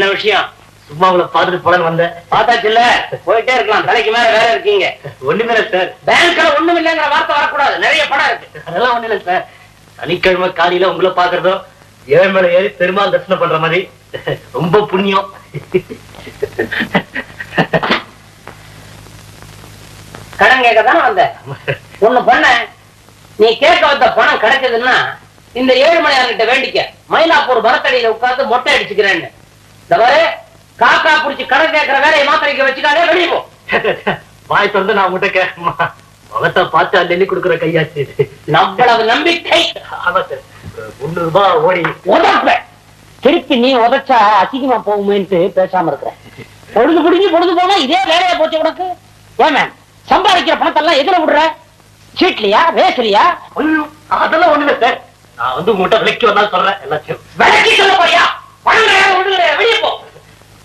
என்ன விஷயம்? சும்மா உங்களை பார்த்துட்டு போலன்னு வந்தேன். பார்த்தாச்சு இல்ல? போயிட்டே இருக்கலாம். தலைக்கு மேல வேற இருக்கீங்க. ஒண்ணுமே இல்லை சார் பேங்க்ல ஒண்ணும் இல்லைங்கிற வார்த்தை வரக்கூடாது. நிறைய படம் இருக்கு. அதெல்லாம் ஒண்ணு இல்லை சார் சனிக்கிழமை காலையில உங்களை பாக்குறதோ ஏழு மேல ஏறி பெருமாள் தரிசனம் பண்ற மாதிரி. ரொம்ப புண்ணியம். கடன் கேட்க தானே வந்த? ஒண்ணு பண்ண. நீ கேட்க வந்த பணம் கிடைச்சதுன்னா இந்த ஏழுமலையார்கிட்ட வேண்டிக்க. மயிலாப்பூர் மரத்தடியில உட்கார்ந்து மொட்டை அடிச்சுக்கிறேன்னு. காக்கா புடிச்சு கடன் கேட்கிற வேலையை மாத்திரைக்க வச்சுக்காதே வெளியே போ. வாய் திறந்து நான் உங்ககிட்ட கேட்கமா முகத்தை பார்த்து அள்ளி கொடுக்குற கையாச்சு. நம்மளது நம்பிக்கை. ஆமா சார். முந்நூறு ரூபாய் ஓடி. உதப்ப திருப்பி நீ உதைச்சா அசிங்கமா போகுமேன்ட்டு பேசாம இருக்கிற. பொழுது புடிஞ்சு பொழுது போனா இதே வேலையா போச்சு உனக்கு? ஏன் மேம் சம்பாதிக்கிற பணத்தெல்லாம் எதுல விடுற? சீட்லயா? ஐயோ, அதெல்லாம் ஒண்ணு இல்லை சார். நான் வந்து உங்ககிட்ட விலைக்கு வந்தாலும் சொல்றேன் எல்லாத்தையும். விலைக்கு சொல்ல போறியா?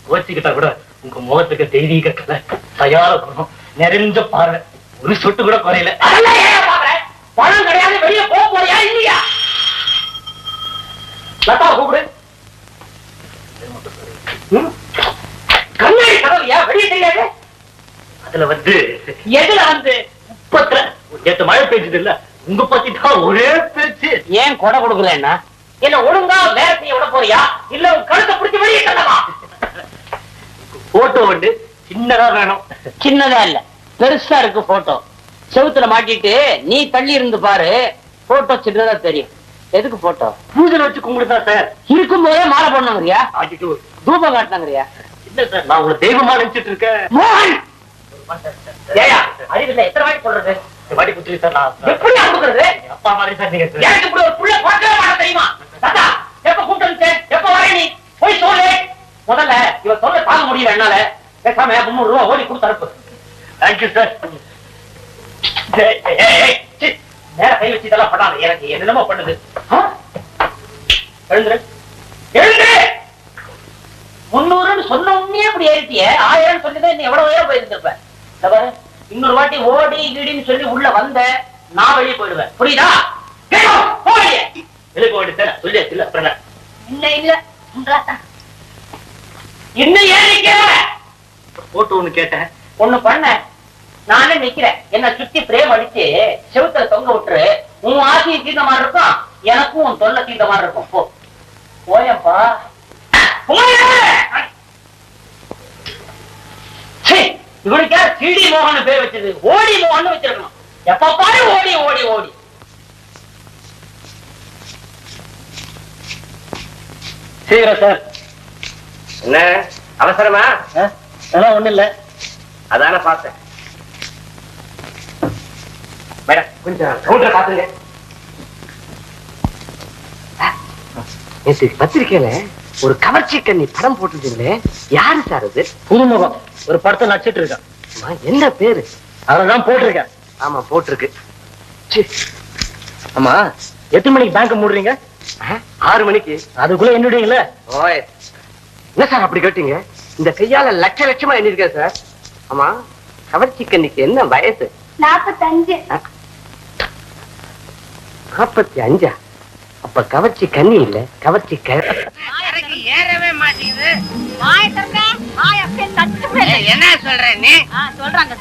கோச்சிக்கிட்டா கூட உங்க முகத்துக்கு தெய்வீக கலை தயார குணம் நிறைஞ்ச பார்வை. ஒரு சொட்டு கூட குறையல. ஏன் பணம் கிடையாது வெளியே போக போறியா இல்லையா? லதா கூப்பிடு. வெளியே தெரியாது. அதுல வந்து எதுல வந்து? இப்பத்துல நேத்து மழை பெஞ்சது இல்ல. உங்க பத்தி தான் ஒரே பேச்சு. ஏன் கொடை கொடுக்கலன்னா என்ன ஒழுங்கா வேலை செய்ய விட போறியா? இல்ல உன் கழுத்தை பிடிச்சி வெளியே தள்ளவா? போட்டோ வந்து சின்னதா வேணும். சின்னதா இல்ல. பெருசா இருக்கு போட்டோ செவுத்துல மாட்டிட்டு நீ தள்ளி இருந்து பாரு. போட்டோ சின்னதா தெரியும். எதுக்கு போட்டோ பூஜை வச்சு கும்பிடுதா சார் இருக்கும் போதே மாலை போடணுங்கிறியா? ஆக்கிட்டு தூபம் காட்டணுங்கிறியா? இல்ல சார் நான் உங்களை தெய்வமா நினைச்சிட்டு இருக்கேன். மோகன்! ஏயா! அறிவில்லை எத்தனை வாட்டி சொல்றது இந்த வாட்டி குத்துரு சார் நான் எப்படி அப்பா மாதிரி சார் நீங்க சார். எனக்கு இப்படி ஒரு புள்ள பார்க்கவே மாட்டேன் தெரியுமா? தாத்தா எப்ப கூப்பிட்டு எப்ப வர நீ? போய் சொல்லு. முதல்ல இவ சொல்ல தாங்க முடியல என்னால. பேசாம முந்நூறு ரூபாய் ஓடி கொடுத்து அனுப்பு. தேங்க்யூ சார் மேல கை வச்சு இதெல்லாம் பண்ணாத. எனக்கு என்னென்னமோ பண்ணுது? எழுந்துரு. எழுந்துரு! முன்னூறுன்னு சொன்ன உடனே அப்படி ஏறிட்டியே ஆயிரம் சொல்லிதான் இன்னும் எவ்வளவு உயரம் போயிருந்திருப்ப. இந்த பாரு, இன்னொரு வாட்டி ஓடி கீடின்னு சொல்லி உள்ள வந்த நான் வெளியே போயிடுவேன். புரியுதா? கேளு, போ வெளியே. வெளியே போக வேண்டியது சார் சொல்லியாச்சு இல்ல அப்புறம் என்ன? இல்ல இல்ல உண்டாத்தா. இன்னும் ஏன் நிக்கிற? போட்டோ ஒண்ணு கேட்டேன். ஒண்ணு பண்ண. நானே நிக்கிறேன். என்ன சுத்தி பிரேம் அடிச்சு செவுத்துல தொங்க விட்டுரு. உன் ஆசையும் தீர்ந்த மாதிரி இருக்கும். எனக்கும் உன் தொல்லை தீர்ந்த மாதிரி இருக்கும். போ. போயப்பா இவனுக்கா சிடி மோகன் பேர் வச்சது. ஓடி மோகன் வச்சிருக்கணும். எப்ப பாரு ஓடி ஓடி ஓடி. சீக்கிரம் சார். என்ன? அவசரமா? அதெல்லாம் ஒண்ணு இல்ல. அதான பார்த்தேன். மேடம் கொஞ்சம் கவுண்டரை பாத்துங்க நேற்று பத்திரிக்கையில ஒரு கவர்ச்சி கண்ணி படம் போட்டுருக்கீங்களே யாரு சார் அது? புதுமுகம். ஒரு படத்தை நடிச்சிட்டு இருக்கேன் என்ன பேரு? அததான் போட்டிருக்கேன். ஆமா போட்டிருக்கு. ஆமா எத்தனை மணிக்கு பேங்க் மூடுறீங்க? ஆறு மணிக்கு. அதுக்குள்ள என்னுடைய ஓய். என்ன சார் அப்படி கேட்டீங்க? இந்த கையால லட்ச லட்சமா எண்ணிருக்கேன் சார். ஆமா கவர்ச்சி கண்ணிக்கு என்ன வயசு? நாற்பத்தஞ்சு நாற்பத்தி அஞ்சா அப்ப கவர்ச்சி கண்ணி இல்ல கவர்ச்சி ஏறவே மாட்டேங்குது. என்ன சொல்ற நீ? சொல்றாங்க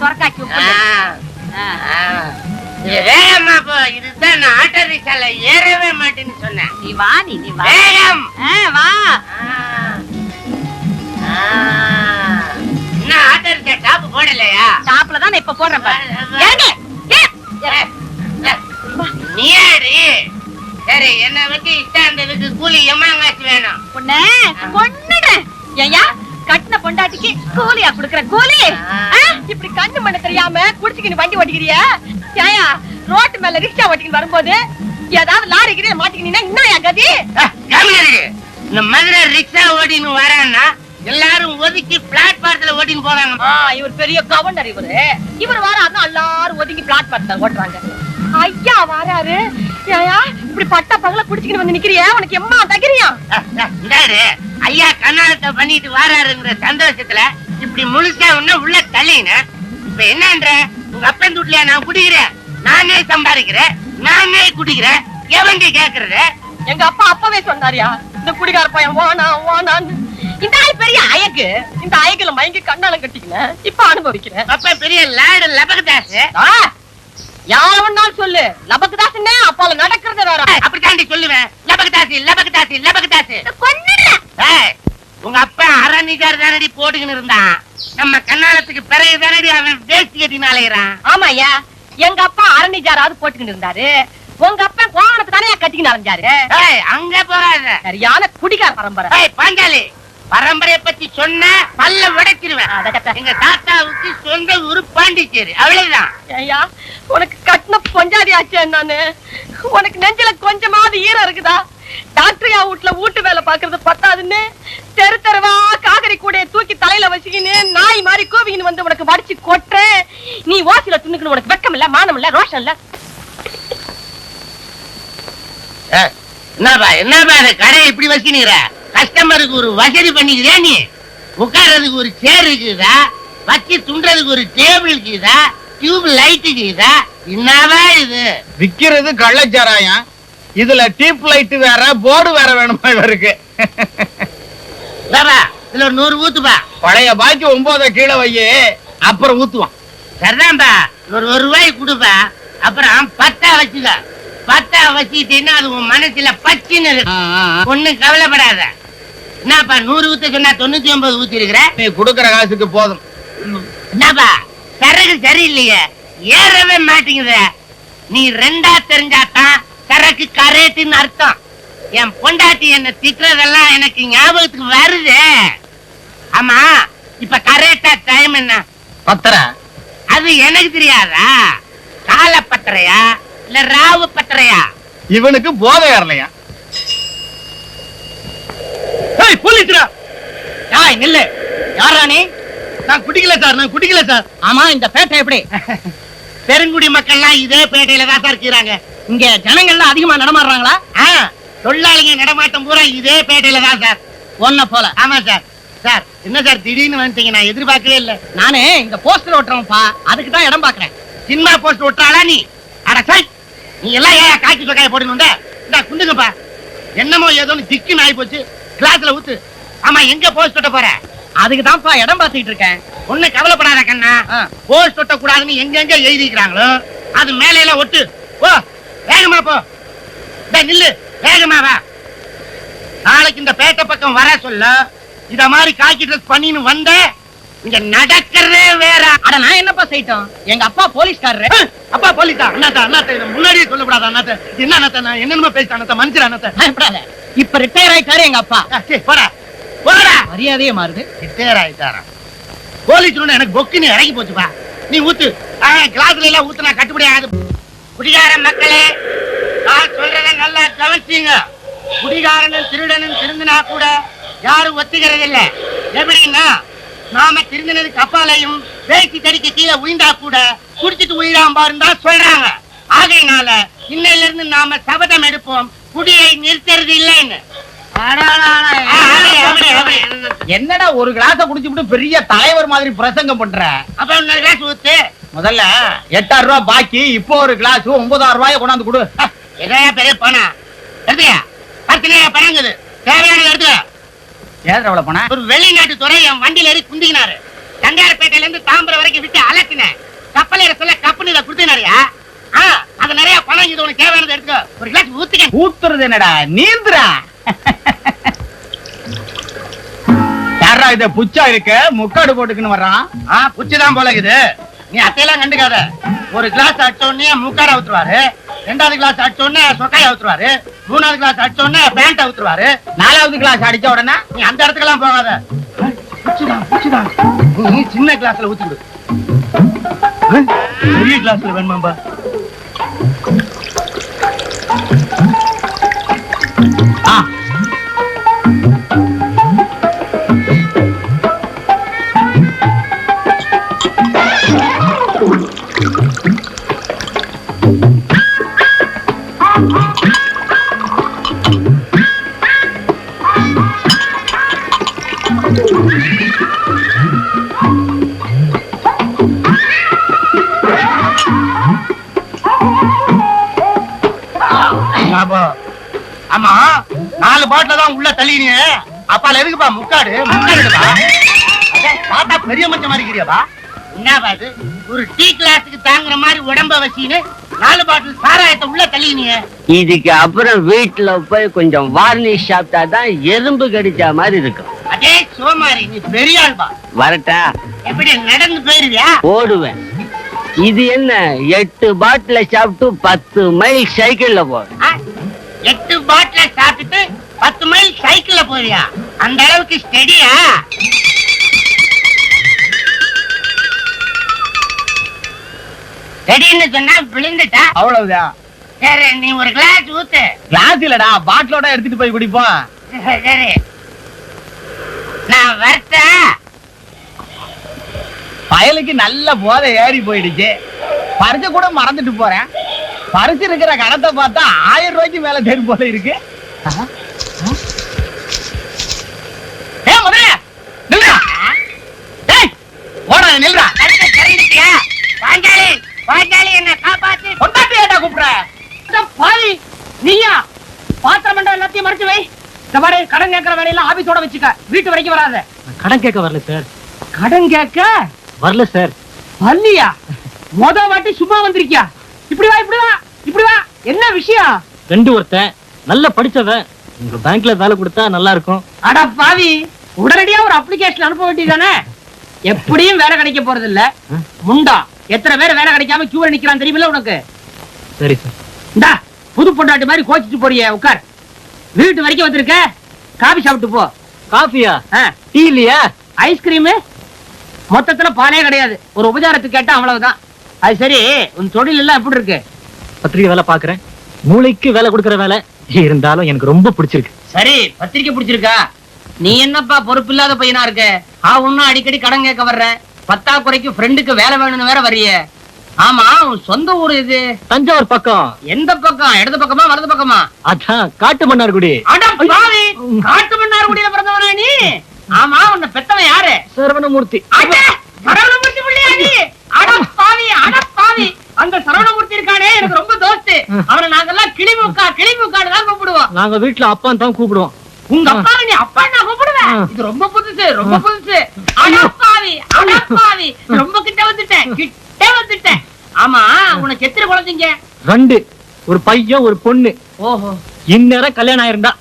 வேகமா போ. இதுதான் நான் ஆட்டோ ரிக்ஷால ஏறவே மாட்டேன்னு சொன்னேன். நீ வா நீ நீ வா. வேகம். ஆ, வா. ஆ. ஆ. இன்னும் ஆட்டோ ரிக்ஷா டாப் போடலையா? டாப்ல தான் இப்ப போடுறேன் பாரு. நீ சரி என்ன வச்சு இஷ்டாந்ததுக்கு கூலி எம்மாங்காச்சு வேணும். உன்னை கொன்னுடுறேன் ஏய்யா கட்டின பொண்டாட்டிக்கு கூலியா குடுக்குற கூலி? இப்படி கண்ணு மண்ணு தெரியாம குடிச்சுக்கின்னு வண்டி ஓட்டிக்கிறியா? ஏயா ரோட்டு மேல ரிக்ஷா ஓட்டிக்கின்னு வரும்போது ஏதாவது லாரி கிட்ட மாட்டிக்கினீங்கன்னா என்னயா கதி? இந்த மதுரை ரிக்ஷா ஓட்டின்னு வரான்னா எல்லாரும் ஒதுக்கி பிளாட்பாரத்துல ஓட்டின்னு போறாங்க. இவர் பெரிய கவர்னர் இவரு. இவர் வராருன்னா எல்லாரும் ஒதுங்கி பிளாட்பார்ட்ல ஓட்டுறாங்க. ஐயா வராரு. ஏயா இப்படி பட்ட பகல குடிச்சுக்கிட்டு வந்து நிக்கிறியா உனக்கு எம்மா தகிரியா? ஐயா கண்ணாலத்தை பண்ணிட்டு வாராருங்கிற சந்தோஷத்துல இப்படி முழுசா ஒண்ணு உள்ள தள்ளின இப்ப என்னன்ற? உங்க அப்பன் நான் குடிக்கிறேன். நானே சம்பாதிக்கிறேன் நானே குடிக்கிறேன். எவங்க கேக்குறது? எங்க அப்பா அப்பவே சொன்னாரியா இந்த குடிகார பையன் வானா வானான்னு. இந்த ஆள் பெரிய அயக்கு இந்த அயக்குல மயங்கி கண்ணாலம் கட்டிக்கினேன் இப்ப அனுபவிக்கிறேன். அப்ப பெரிய லாடு லபகதாசு. ஆ, யார வேணாலும் சொல்லு. லபக்குதாசனே அப்பால நடக்கிறது வேற. அப்படித்தாண்டி சொல்லுவேன். லபகதாசி லபகதாசி லபகதாசி. கொன்னுடுறேன். உங்க அப்பா அரணிகார் தானடி போட்டுக்கின்னு இருந்தான். நம்ம கண்ணாலத்துக்கு பிறகு தானடி அவன் வேஷ்டி கட்டின்னு அலையிறான். ஆமா ஐயா எங்க அப்பா அரணிஜாராவது போட்டுக்கிட்டு இருந்தாரு. உங்க அப்பா கோவணத்தை தானே கட்டிக்கிட்டு அலைஞ்சாரு? அங்க போகாத. சரியான குடிகார பரம்பரை. பாஞ்சாலி பரம்பரைய பத்தி சொன்ன பல்ல உடைச்சிருவேன். எங்க தாத்தாவுக்கு சொந்த ஊரு பாண்டிச்சேரி. அவ்வளவுதான். ஐயா உனக்கு கட்டின பொஞ்சாதி ஆச்சு நானு உனக்கு நெஞ்சில கொஞ்சமாவது ஈரம் இருக்குதா? டாக்டரியா வீட்டுல வீட்டு வேலை பாக்குறது பத்தாதுன்னு தெரு தெருவா காகரி கூடைய தூக்கி தலையில வச்சுக்கின்னு நாய் மாதிரி கூவிக்கின்னு வந்து உனக்கு வடிச்சு கொட்டுறேன். நீ ஓசில துண்ணுக்குன்னு உனக்கு வெக்கம் இல்ல மானம் இல்ல ரோஷம் இல்ல. என்னப்பா என்னப்பா இந்த கடையை இப்படி வச்சுக்கிற? கஸ்டமருக்கு ஒரு வசதி பண்ணிக்கிறியா நீ? உட்கார்றதுக்கு ஒரு சேர் இருக்குதா? வச்சு துண்டுறதுக்கு ஒரு டேபிள் இருக்குதா? டியூப் லைட் இருக்குதா? என்னவா இது? விக்கிறது கள்ளச்சாராயம். இதுல டீப் லைட் வேற போர்டு வேற வேணுமா இவருக்கு இதுல ஒரு நூறு ஊத்துப்பா. பழைய பாக்கி ஒன்பத கீழே வையே அப்புறம் ஊத்துவான் சரிதான்பா ஒரு ஒரு ரூபாய் கொடுப்பா. அப்புறம் பத்தா வச்சுக்க. பத்தா வச்சுக்கிட்டீங்கன்னா அது உன் மனசுல பச்சின்னு இருக்கு. ஒண்ணும் கவலைப்படாத. என்னப்பா நூறு ஊத்த சொன்னா தொண்ணூத்தி ஒன்பது ஊத்தி இருக்கிற நீ கொடுக்கற காசுக்கு போதும். என்னப்பா சரக்கு சரியில்லையே. ஏறவே மாட்டேங்குது. நீ ரெண்டா தெரிஞ்சாதான் சரக்கு கரேட்டுன்னு அர்த்தம். என் பொண்டாட்டி என்ன திட்டுறதெல்லாம் எனக்கு ஞாபகத்துக்கு வருது. ஆமா இப்ப கரெக்டா டைம் என்ன? பத்தரை. அது எனக்கு தெரியாதா? கால பட்டறையா இல்ல ராவு பட்டறையா இவனுக்கு போதை போலீஸ்ரா யாய் நில்லு. யாரா நீ? நான் குடிக்கல சார் நான் குடிக்கல சார். ஆமா இந்த பேட்டை எப்படி? பெருங்குடி மக்கள்லாம் இதே பேட்டையில தான் சார் இருக்கிறாங்க. இங்க ஜனங்கள்லாம் அதிகமா நடமாடுறாங்களா? தொழிலாளிங்க நடமாட்டம் பூரா இதே பேட்டையில தான் சார். ஒன்ன போல. ஆமா சார். சார் என்ன சார் திடீர்னு வந்துட்டீங்க? நான் எதிர்பார்க்கவே இல்ல. நானு இங்க போஸ்டர் ஓட்டுறேன்ப்பா அதுக்கு தான் இடம் பாக்குறேன். சினிமா போஸ்ட் விட்டாளா நீ? அட சார் நீ எல்லாம் ஏன் காக்கி சொக்காய போடணும்டா இந்த குண்டுங்கப்பா. என்னமோ ஏதோன்னு திக்குன்னு ஆகி போச்சு கிளாஸ்ல ஊத்து. ஆமா எங்க போஸ்ட் ஒட்ட போற? அதுக்கு தான்ப்பா இடம் பார்த்துட்டு இருக்கேன். ஒண்ணு கவலைப்படாத கண்ணா. போஸ்ட் ஒட்ட கூடாதுன்னு எங்கெங்க எழுதிக்கிறாங்களோ அது மேலையில ஒட்டு. ஓ வேகமா போ. நில்லு. வேகமா வா. நாளைக்கு இந்த பேட்டை பக்கம் வர சொல்ல இத மாதிரி காக்கி ட்ரெஸ் பண்ணின்னு வந்த இங்க நடக்கிறதே வேற. அட நான் என்னப்பா செய்யட்டும் எங்க அப்பா போலீஸ்காரரு. அப்பா போலீஸா? அண்ணாத்தா அண்ணாத்தா இதை முன்னாடியே சொல்லக்கூடாது அண்ணாத்த? என்ன அண்ணாத்த நான் என்னென்னமோ பேசிட்டேன் அண்ணாத்த மன்னிச்சிட அண்ணாத்த. பயப்படாத. இப்ப ரிட்டையர் ஆயிட்டாரு எங்க அப்பா. போடா. போடா. மரியாதையே மாறுது. ரிட்டையர் ஆயிட்டாராம் போலீஸ் எனக்கு பொக்குன்னு இறங்கி போச்சுப்பா நீ ஊத்து. கிளாஸ்ல எல்லாம் ஊத்துனா கட்டுப்படி ஆகுது. குடிகார மக்களே நான் சொல்றத நல்லா கவனிச்சீங்க. குடிகாரனும் திருடனும் திருந்தினா கூட யாரும் ஒத்துக்கிறது இல்ல எப்படின்னா நாம திருந்தினதுக்கு அப்பாலையும் வேட்டி தடிக்க கீழே உயிந்தா கூட குடிச்சிட்டு உயிராம பாருந்தா சொல்றாங்க. ஆகையினால இன்னையில இருந்து நாம சபதம் எடுப்போம். குடியை நிறுத்துறது இல்லைன்னு. என்னடா ஒரு கிளாஸ குடிச்சுட்டு பெரிய தலைவர் மாதிரி பிரசங்கம் பண்ற? அப்ப இன்னொரு கிளாஸ் ஊத்து. முதல்ல எட்டாயிரம் ரூபாய் பாக்கி இப்போ ஒரு கிளாஸ் ஒன்பதாயிரம் ரூபாய கொண்டாந்து கொடு. எதையா பெரிய பணம். எடுத்துக்க. பத்தினையா பணங்குது. தேவையானது எடுத்துக்க. ஏதா எவ்வளவு பணம்? ஒரு வெளிநாட்டு துறை என் வண்டியில ஏறி குந்திக்கினாரு. தண்டையார்பேட்டையில இருந்து தாம்பரம் வரைக்கும் விட்டு அலட்டினேன் கப்பல் ஏற சொல்ல கப்புன்னு இதை கொடுத்தினாரியா? அது நிறைய பணம் இது உனக்கு தேவையானது எடுத்துக்க. ஒரு கிளாஸ் ஊத்துக்க ஊத்துறது என்னடா? நீந்துடா யாரா இத புச்சா இருக்க? முக்காடு போட்டுக்குன்னு வர்றான். புச்சுதான் போல இது நீ அத்தையெல்லாம் கண்டுக்காத. ஒரு கிளாஸ் அடிச்ச உடனே மூக்கார ஊத்துருவாரு ரெண்டாவது கிளாஸ் அடிச்ச உடனே சொக்காய ஊத்துருவாரு மூணாவது கிளாஸ் அடிச்ச உடனே பேண்ட் ஊத்துருவாரு நாலாவது கிளாஸ் அடிச்ச உடனே நீ அந்த இடத்துக்கெல்லாம் போகாத. நீ சின்ன கிளாஸ்ல ஊத்தி விடு பெரிய கிளாஸ்ல வேணுமாம்பா. பாட்டில தான் உள்ள தள்ளினீங்க. அப்பால எதுக்குப்பா முக்காடு? முக்காடுப்பா பார்த்தா பெரிய மச்ச மாதிரி இருக்கிறியாப்பா. என்னப்பா இது? ஒரு டீ கிளாஸுக்கு தாங்குற மாதிரி உடம்ப வச்சின்னு நாலு பாட்டில் சாராயத்தை உள்ள தள்ளினீங்க. இதுக்கு அப்புறம் வீட்டுல போய் கொஞ்சம் வார்னிஷ் சாப்பிட்டா தான் எறும்பு கடிச்ச மாதிரி இருக்கும். அதே சோமாரி நீ பெரிய ஆள்பா. வரட்டா. எப்படி நடந்து போயிருவியா? ஓடுவேன். இது என்ன எட்டு பாட்டில சாப்பிட்டு பத்து மைல் சைக்கிள்ல போவேன். ஆ? எட்டு பாட்டில சாப்பிட்டுட்டு பத்து மைல் சைக்கிள்ல போறியா? அந்த அளவுக்கு ஸ்டெடியா ஸ்டெடின்னு சொன்னா விழுந்துட்டா? அவ்வளவுதான் சரி நீ ஒரு கிளாஸ் ஊத்து. கிளாஸ் இல்லடா பாட்டிலோட எடுத்துட்டு போய் குடிப்போம். சரி நான் வரட்டேன் பயலுக்கு நல்ல போதை ஏறி போயிடுச்சு. பறிச்ச கூட மறந்துட்டு போறேன். பறிச்சு இருக்கிற கணத்தை பார்த்தா ஆயிரம் ரூபாய்க்கு மேல தேடி போல இருக்கு ஆஹா. ஆ. ஏய், முதல்ல, நில்லுடா. ஏய், ஓடா, நில்லுடா. கருத்து தெரிஞ்சுட்டியா பாஞ்சாலி பாஞ்சாலி என்ன காப்பாத்து. பொண்டாட்டி ஏன்டா கூப்பிடுற? பாவி நீயா? பாத்திரம் மண்டபம் எல்லாத்தையும் மறைச்சு வை. இந்த மாதிரி கடன் கேட்கற வேலையெல்லாம் ஆபீஸோட வச்சுக்க. வீட்டு வரைக்கும் வராத. கடன் கேட்க வரல சார் கடன் கேட்க? வரல சார் வரலையா? முத வாட்டி சும்மா வந்திருக்கியா? இப்படி வா இப்படி வா இப்படி வா. என்ன விஷயம்? ரெண்டு ஒருத்தன் நல்லா படிச்சவன் உங்க பேங்க்ல வேலை கொடுத்தா நல்லா இருக்கும். அட பாவி உடனடியா ஒரு அப்ளிகேஷன் அனுப்ப வேண்டியதானே எப்படியும் வேலை கிடைக்க போறது இல்ல முண்டா எத்தனை பேர் வேலை கிடைக்காம கியூல நிக்கிறான் தெரியுமில்ல உனக்கு? சரி சார். இந்தா புது பொண்டாட்டி மாதிரி கோச்சிட்டு போறியே உட்கார். வீட்டு வரைக்கும் வந்திருக்க? காபி சாப்பிட்டு போ. காஃபியா? டீ இல்லையா ஐஸ்கிரீம் மொத்தத்துல பாலே கிடையாது. ஒரு உபச்சாரத்துக்கு கேட்டா அவ்வளவுதான். அது சரி உன் தொழில் எல்லாம் எப்படி இருக்கு? பத்திரிக்கை வேலை பாக்குறேன். மூளைக்கு வேலை கொடுக்கற வேலை. இருந்தாலும் எனக்கு ரொம்ப பிடிச்சிருக்கு. சரி பத்திரிக்கை பிடிச்சிருக்கா? நீ என்னப்பா பொறுப்பு இல்லாத பையனா இருக்க? ஆ ஒன்னும் அடிக்கடி கடன் கேட்க வர்ற. பத்தாக்குறைக்கு ஃப்ரெண்டுக்கு வேலை வேணும்னு வேற வரிய ஆமா உன் சொந்த ஊர் இது தஞ்சாவூர் பக்கம். எந்த பக்கம்? இடது பக்கமா வலது பக்கமா? அதான் காட்டு மன்னார்குடி அட பாவி! காட்டு மன்னார் குடியில பிறந்தவனா நீ? ஆமா உன்னை பெத்தவன் யாரு? சரவணமூர்த்தி. அட, சரவணமூர்த்தி பிள்ளையா நீ? அட பாவி அட பாவி! அந்த சரவணமூர்த்தி இருக்கானே எனக்கு ரொம்ப தோஸ்து. அவனை நாங்கெல்லாம் கிளிமுக்கா கிளிமுக்கான்னு தான் கூப்பிடுவோம். நாங்க வீட்டுல அப்பா தான் கூப்பிடுவோம். உங்க அப்பா நீ அப்பா நான் கூப்பிடுவேன். இது ரொம்ப புதுசு ரொம்ப புதுசு. அடப்பாவி அடப்பாவி. ரொம்ப கிட்ட வந்துட்டேன் கிட்ட வந்துட்டேன். ஆமா உனக்கு எத்தனை குழந்தைங்க. ரெண்டு ஒரு பையன் ஒரு பொண்ணு. ஓஹோ. இந்நேரம் கல்யாணம் ஆயிருந்தா?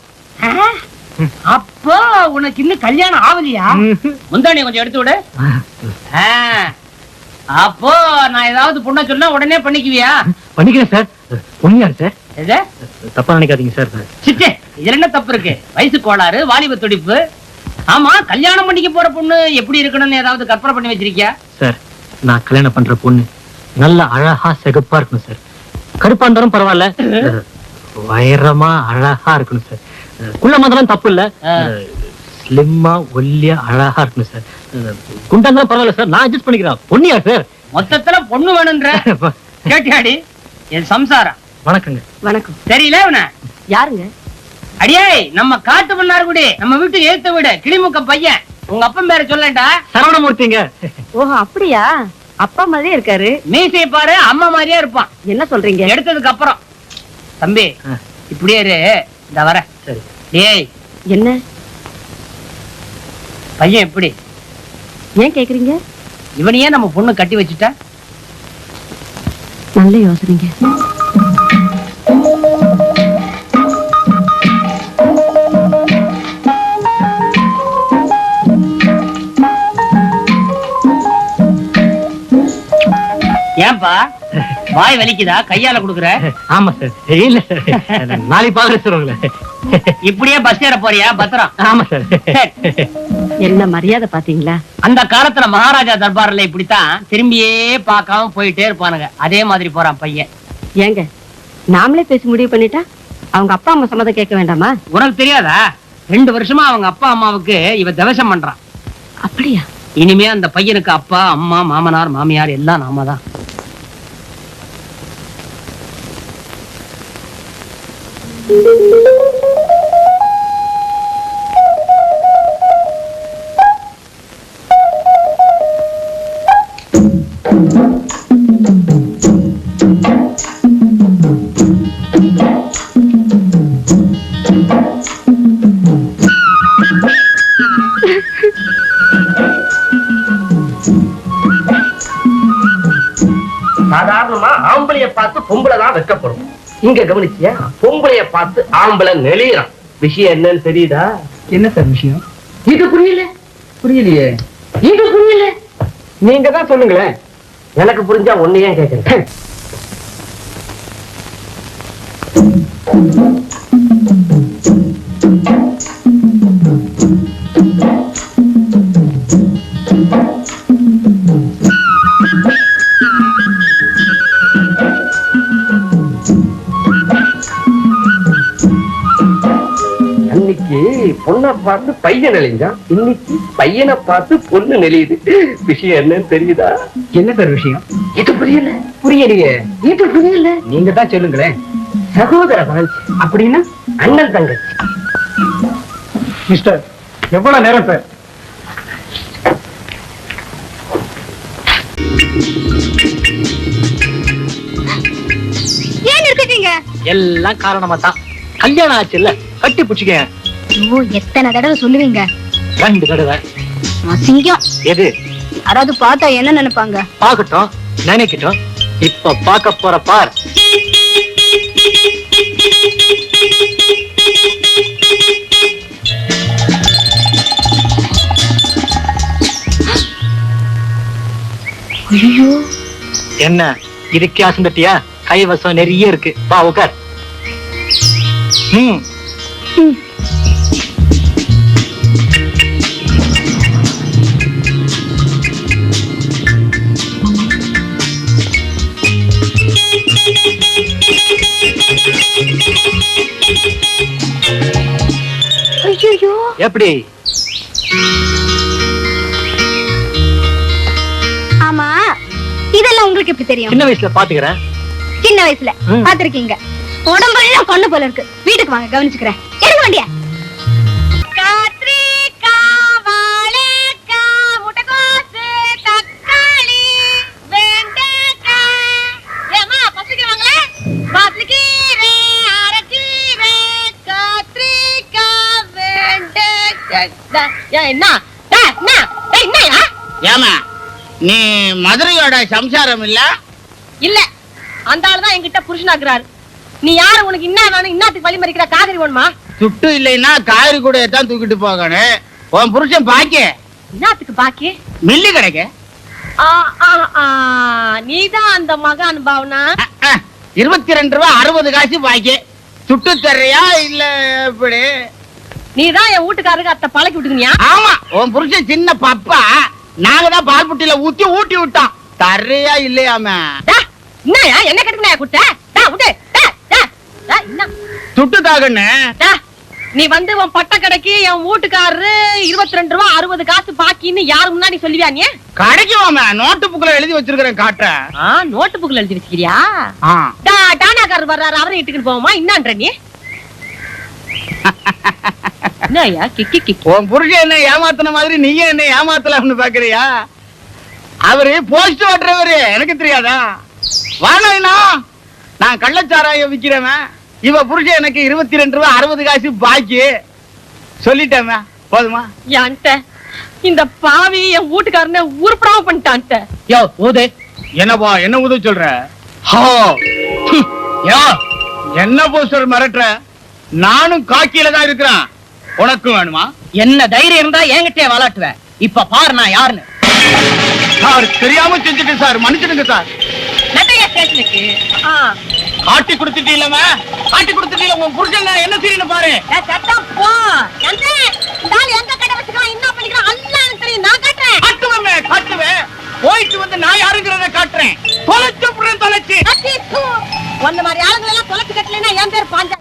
அப்போ உனக்கு இன்னும் கல்யாணம் ஆகலையா? முந்தானி கொஞ்சம் எடுத்து விடு. அப்போ நான் ஏதாவது பொண்ண சொன்னா உடனே பண்ணிக்குவியா? பண்ணிக்கிறேன் சார். பொண்ணியார் சார்? தப்பா நினைக்காதீங்க சார். சிச்சே. இதுல என்ன தப்பு இருக்கு? வயசு கோளாறு வாலிப துடிப்பு. ஆமா கல்யாணம் பண்ணிக்க போற பொண்ணு எப்படி இருக்கணும்னு ஏதாவது கற்பனை பண்ணி வச்சிருக்கியா? சார் நான் கல்யாணம் பண்ற பொண்ணு நல்ல அழகா சிகப்பா இருக்கணும் சார். கருப்பா இருந்தாலும் பரவாயில்ல. வைரமா அழகா இருக்கணும் சார். குள்ள மாதிரிலாம் தப்பு இல்ல. ஸ்லிம்மா ஒல்லியா அழகா இருக்கணும் சார். குண்டா இருந்தாலும் பரவாயில்ல சார். நான் அட்ஜஸ்ட் பண்ணிக்கிறேன். பொண்ணியா சார்? மொத்தத்துல பொண்ணு வேணும்ன்ற. கேட்டியாடி? என் சம்சாரம். வணக்கங்க. வணக்கம். தெரியல இவன? யாருங்க? அடியே நம்ம காட்டு பண்ணார்குடி நம்ம வீட்டுக்கு ஏத்த வீடு கிளிமுக்க பையன். உங்க அப்பன் பேரை சொல்லண்டா சரவணமூர்த்திங்க. ஓஹோ அப்படியா? அப்பா மாதிரியே இருக்காரு. மீசையை பாரு அம்மா மாதிரியே இருப்பான். என்ன சொல்றீங்க? எடுத்ததுக்கு அப்புறம். தம்பி. இப்படியே இரு. இந்த வர. சரி. ஏய் என்ன? பையன் எப்படி? ஏன் கேக்குறீங்க? இவனையே நம்ம பொண்ணு கட்டி வச்சுட்டா? நல்ல யோசனைங்க. ஏன்பா? வாய் வலிக்குதா? கையால குடுக்குற? ஆமா சார் இல்ல நாளைக்கு பாக்குறேன் சார் உங்களை. இப்படியே பஸ் ஏற போறியா? பத்திரம். ஆமா சார். என்ன மரியாதை பாத்தீங்களா? அந்த காலத்துல மகாராஜா தர்பார்ல இப்படித்தான் திரும்பியே பார்க்காம போயிட்டே இருப்பானுங்க. அதே மாதிரி போறான் பையன். ஏங்க நாமளே பேசி முடிவு பண்ணிட்டா? அவங்க அப்பா அம்மா சம்மதம் கேட்க வேண்டாமா? உனக்கு தெரியாதா? ரெண்டு வருஷமா அவங்க அப்பா அம்மாவுக்கு இவ தவசம் பண்றான். அப்படியா? இனிமே அந்த பையனுக்கு அப்பா அம்மா மாமனார் மாமியார் எல்லாம் நாம தான் சாதாரணமா ஆம்பளைய பார்த்து பொம்பளைதான் வெக்கப்படும். இங்க கவனிச்சியா? பொம்பளைய பார்த்து ஆம்பளை நெளியறான். விஷயம் என்னன்னு தெரியுதா? என்ன சார் விஷயம்? இது புரியல. புரியலையே. இது புரியல. நீங்க தான் சொல்லுங்களேன். எனக்கு புரிஞ்சா ஒன்னையே கேக்குறேன் அன்னைக்கு பொண்ணை பார்த்து பையன் நெளிஞ்சான் இன்னைக்கு பையனை பார்த்து பொண்ணு நெளியுது. விஷயம் என்னன்னு தெரியுதா? என்ன சார் விஷயம்? இது புரியல. புரியலையே. இது புரியல. நீங்க தான் சொல்லுங்களேன். சகோதர வாழ்ச்சி அப்படின்னா? அண்ணன் தங்கச்சி. மிஸ்டர் எவ்வளவு நேரம் சார்? ஏன் இருக்கீங்க எல்லாம் காரணமா தான் கல்யாணம் ஆச்சு இல்ல கட்டி பிடிச்சிக்க ஓ எத்தனை தடவை சொல்லுவீங்க? ரெண்டு தடவை. அசிங்கம் எது? யாராவது பார்த்தா என்ன நினைப்பாங்க? பாக்கட்டும் நினைக்கட்டும். இப்ப பார்க்க போற பார். என்ன இதுக்கே அசந்தட்டியா? கைவசம் நிறைய இருக்கு. வா உட்கார் ம். எப்படி? ஆமா இதெல்லாம் உங்களுக்கு எப்படி தெரியும்? சின்ன வயசுல பாத்துக்கிறேன். சின்ன வயசுல. பாத்திருக்கீங்க. உடம்பெல்லாம் கொண்டு போல இருக்கு. வீட்டுக்கு வாங்க கவனிச்சுக்கிறேன். எடுக்க வண்டிய? என்ன? ஏமா நீ மதுரையோட சம்சாரம் இல்ல? இல்ல. அந்த ஆளு தான் என்கிட்ட புருஷனாக்குறாரு. நீ யாரு? உனக்கு என்ன வேணும்? இன்னத்துக்கு வழி மறிக்கிற காதலி வேணுமா? துட்டு இல்லைன்னா காய்கறி கூட தான் தூக்கிட்டு போகணும். உன் புருஷன் பாக்கி என்னத்துக்கு பாக்கி மில்லி கிடைக்க? நீதான் அந்த மகான் பாவனா? இருபத்தி ரெண்டு ரூபா அறுபது காசு பாக்கி துட்டு தர்றியா இல்ல எப்படி? நீதான் என் வீட்டுக்காரருக்கு அத்தை பழக்கி விட்டுக்கினியா? ஆமா உன் புருஷன் சின்ன பப்பா. நாங்க தான் பால் புட்டியில ஊத்தி ஊட்டி விட்டோம். தர்றியா இல்லையாம? என்ன கட்டுக்கு குட்ட? துட்டு டா, நீ வந்து உன் பட்ட கடைக்கு என் வீட்டுக்காரரு இருபத்தி ரெண்டு ரூபா அறுபது காசு பாக்கின்னு யாரு முன்னாடி சொல்லுவியா நீ? கடைக்கு வாம நோட்டு புக்ல எழுதி வச்சிருக்கிறேன் காட்டுறேன். நோட்டு புக்ல எழுதி வச்சுக்கிறியா டானாக்காரர் வர்றாரு அவரை இட்டுக்கிட்டு போவோமா? என்னன்ற நீ? கிக்கி கிக்கி. உன் புருஷன் என்ன ஏமாத்தின மாதிரி நீயே என்ன ஏமாத்தலாம்னு பாக்குறியா? அவரு போஸ்ட் ஓட்டுறவரு எனக்கு தெரியாதா? வாங்க நான் கள்ளச்சாராயம் விக்கிறவன். இவ புருஷன் எனக்கு இருபத்தி ரெண்டு ரூபா அறுபது காசு பாக்கி. சொல்லிட்டேன் போதுமா? என்கிட்ட இந்த பாவி என் வீட்டுக்காரனை உருப்படாம பண்ணிட்டான்ட்ட. யோ ஊதே. என்னப்பா என்ன ஊத சொல்ற? ஹோ. யோ என்ன போஸ்டர் மிரட்டுற? நானும் காக்கியில தான் இருக்கிறேன். உனக்கும் வேணுமா? என்ன தைரியம் இருந்தா என்கிட்டே விளாட்டுவேன் இப்ப பாரு நான் யாருன்னு. சார் தெரியாம செஞ்சுட்டேன் சார். மன்னிச்சிடுங்க சார். காட்டி கொடுத்துட்டீங்களா காட்டி கொடுத்துட்டீங்களா உன் புருஷன் என்ன செய்யணும் பாரு? சத்தம் போ. எந்த? எங்க கடை வச்சுக்கிறான், என்ன பண்ணிக்கிறான், எல்லாம் தெரியும். நான் காட்டுறேன். காட்டுவேன் காட்டுவேன். போயிட்டு வந்து நான் யாருங்கிறத காட்டுறேன். தொலைச்சு தொலைச்சு. அச்சி, தூ. உன்ன மாதிரி ஆளுங்களை எல்லாம் தொலைச்சு கட்டலைன்னா என் பேர் பாஞ்சா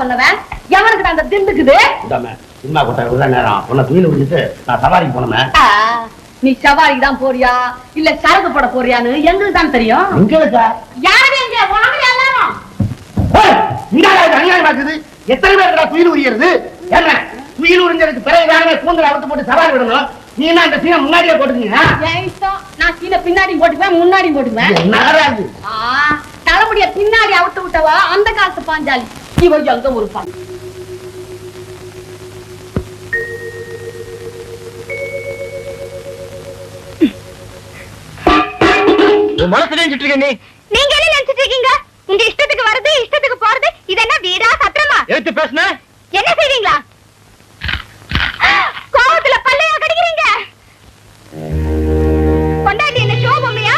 சொன்னவன்? எவனுக்கு அந்த திண்டுக்குது? சினிமா கொட்டை விடுற நேரம். உன்னை துயில் விழுந்துட்டு நான் சவாரிக்கு போனோமே நீ சவாரிக்கு தான் போறியா? இல்ல சரக்கு போட போறியான்னு எங்களுக்கு தான் தெரியும். எங்க வச்சா யாருமே இங்க? வாங்க எல்லாரும். அநியாயம் பார்க்குது எத்தனை பேர் துயில் உரியறது? என்ன துயில் உறிஞ்சதுக்கு பிறகு வேணவே கூந்தல் அறுத்து போட்டு சவாரி விடணும்? நீ என்ன அந்த சீனை முன்னாடியே போட்டுக்கீங்க நான் சீனை பின்னாடி போட்டுக்குவேன் முன்னாடி போட்டுக்குவேன். தலைமுடிய பின்னாடி அவுத்து விட்டவா அந்த காலத்து பாஞ்சாலி. இவ எங்க ஒரு பான் உன் மனசு நினைச்சிட்டு இருக்க நீ. நீங்க என்ன நினைச்சிட்டு இருக்கீங்க? உங்க இஷ்டத்துக்கு வருது இஷ்டத்துக்கு போறது இது என்ன வீடா சத்திரமா? எடுத்து பேசுன? என்ன செய்வீங்களா? கோவத்துல பல்லையா கடிக்கிறீங்க? கொண்டாடி என்ன ஷோ பொம்மையா?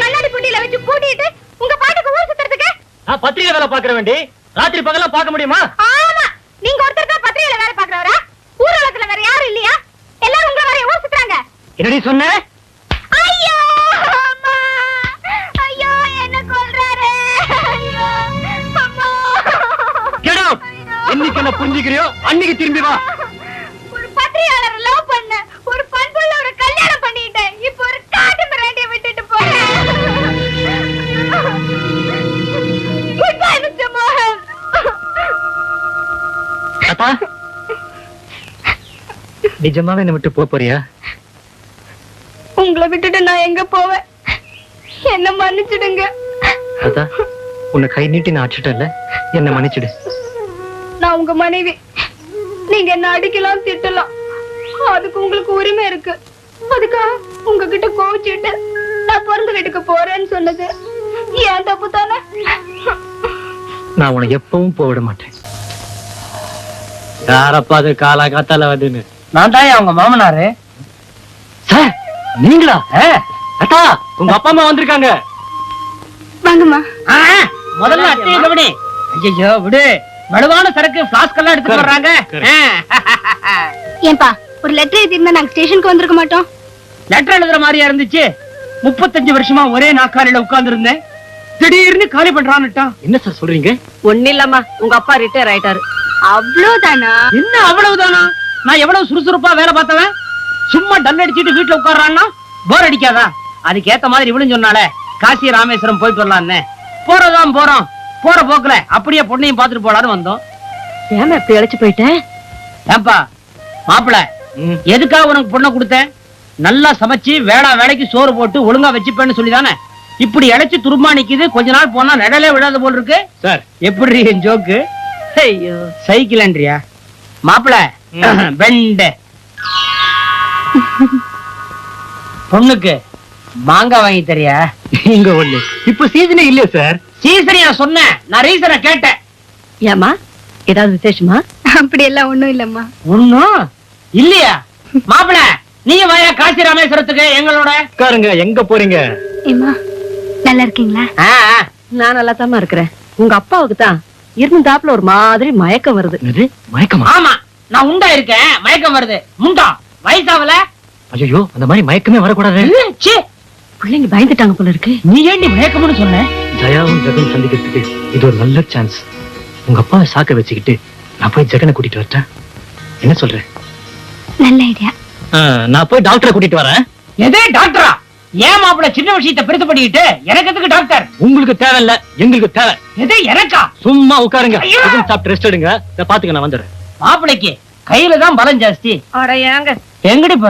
கண்ணாடி புட்டியில வச்சு பூட்டிட்டு உங்க பாட்டுக்கு ஊர் சுத்துறதுக்கு? நான் பத்திரிகை வேலை பாக்குற வேண்டி. ராத்திரி பகலா பார்க்க முடியுமா? ஆமா. நீங்க ஒருத்தர் தான் பத்திரிகையில வேலை பாக்குறவரா ஊர்வலத்துல வேற யாரும் இல்லையா? எல்லாரும் உங்களை வரைய ஊர் சுத்துறாங்க. என்னடி சொன்ன? ஐயோ அம்மா. ஐயோ என்ன கொல்றாரு ஐயோ அம்மா. Get out! என்னைக்கு என்ன புரிஞ்சுக்கிறியோ அன்னைக்கு திரும்பி வா. நிஜமாவே என்ன விட்டு போப் போறியா? உங்களை விட்டுட்டு நான் எங்க போவேன்? என்ன மன்னிச்சிடுங்க. அத்தா உன்னை கை நீட்டி நான் அடிச்சிட்டேன்ல. என்ன மன்னிச்சிடு. நான் உங்க மனைவி. நீங்க என்ன அடிக்கலாம் திட்டலாம். அதுக்கு உங்களுக்கு உரிமை இருக்கு. அதுக்காக உங்ககிட்ட கோவிச்சுட்டு நான் பிறந்த வீட்டுக்கு போறேன்னு சொன்னது. ஏன் தப்பு தானே? நான் உன்னை எப்பவும் போக விட மாட்டேன். யாரப்பா அது காலா காத்தால வந்துன்னு? நான் தான் அவங்க மாமனாரு? சார் நீங்களா? அத்தா உங்க அப்பா அம்மா வந்திருக்காங்க. வாங்கம்மா. ஆ, முதல்ல அத்தையை கவனி. ஐயோ விடு. வலுவான சரக்கு பிளாஸ்க் எல்லாம் எடுத்து வர்றாங்க. ஏன்பா ஒரு லெட்டர் எழுதிருந்தா நாங்க ஸ்டேஷனுக்கு வந்திருக்க மாட்டோம். லெட்டர் எழுதுற மாதிரியா இருந்துச்சு? முப்பத்தஞ்சு வருஷமா ஒரே நாக்காரியில உட்கார்ந்து இருந்தேன் திடீர்னு காலி பண்றான்னுட்டான். என்ன சார் சொல்றீங்க? ஒண்ணு இல்லம்மா உங்க அப்பா ரிட்டையர் ஆயிட்டாரு. அவ்வளவுதானா? என்ன அவ்வளவுதானா? நான் எவ்வளவு சுறுசுறுப்பா வேலை பார்த்தவன்? சும்மா டல் அடிச்சிட்டு வீட்டுல உட்கார்றான்னா போர் அடிக்காதா? அதுக்கு ஏத்த மாதிரி இவளும் சொன்னாலே காசி ராமேஸ்வரம் போயிட்டு வரலான்னு போறதான் போறோம். போற போக்குல அப்படியே பொண்ணையும் பார்த்துட்டு போலான்னு வந்தோம். ஏமா இப்படி அழைச்சு போயிட்டேன் ஏன்பா மாப்பிள. எதுக்காக உனக்கு பொண்ணை கொடுத்தேன் நல்லா சமைச்சு வேளா வேலைக்கு சோறு போட்டு ஒழுங்கா வச்சுப்பேன்னு சொல்லிதானே? இப்படி இழைச்சு துரும்பா நிக்குது கொஞ்ச நாள் போனா நிழலே விழாத போல் இருக்கு. சார். எப்படி என் ஜோக்கு? ஐயோ. சைக்கிள்ன்றியா மாப்பிள வெண்ட. பொண்ணுக்கு மாங்காய் வாங்கி தரியா? இங்க ஒண்ணு. இப்ப சீசனே இல்லையா சார் சீசனியா சொன்னேன். நான் ரீசனை கேட்டேன். ஏமா ஏதாவது விசேஷமா? அப்படி எல்லாம் ஒண்ணும் இல்லம்மா. ஒண்ணும்? இல்லையா? மாப்பிள நீங்க வாயா காசி ராமேஸ்வரத்துக்கு எங்களோட? உட்காருங்க எங்க போறீங்க? ஏமா நல்லா இருக்கீங்களா. நான் நல்லா தாமா இருக்கிறேன். உங்க அப்பாவுக்கு தான் இருந்தாப்புல ஒரு மாதிரி மயக்கம் வருது. மயக்கமா? ஆமா நான் உண்டா இருக்கேன். மயக்கம் வருது. முண்டா. வயசாவல? ஐயோ அந்த மாதிரி மயக்கமே வரக்கூடாது. சீ, பிள்ளைங்க பயந்துட்டாங்க போல இருக்கு. நீ ஏண்டி மயக்கம்னு சொன்ன? ஜயாவும் ஜெகன் சந்திக்கிறதுக்கு இது ஒரு நல்ல சான்ஸ் உங்க அப்பாவை சாக்க வச்சுக்கிட்டு நான் போய் ஜெகனை கூட்டிட்டு வரட்டேன். என்ன சொல்றேன் நல்ல ஐடியா நான் போய் டாக்டரை கூட்டிட்டு வரேன். எதே டாக்டரா ஏன் மாப்பிள சின்ன விஷயத்தை பெருசு பண்ணிக்கிட்டு எனக்கு எதுக்கு டாக்டர் உங்களுக்கு தேவையில்ல எங்களுக்கு தேவை. எது எனக்கா? சும்மா உட்காருங்க. ஐயோ! சாப்பிட்டு ரெஸ்ட் எடுங்க. இதை பாத்துக்க நான் வந்துடுறேன். மாப்பிளைக்கு கையில தான் பலம் ஜாஸ்தி. அட ஏங்க. எங்கடி போற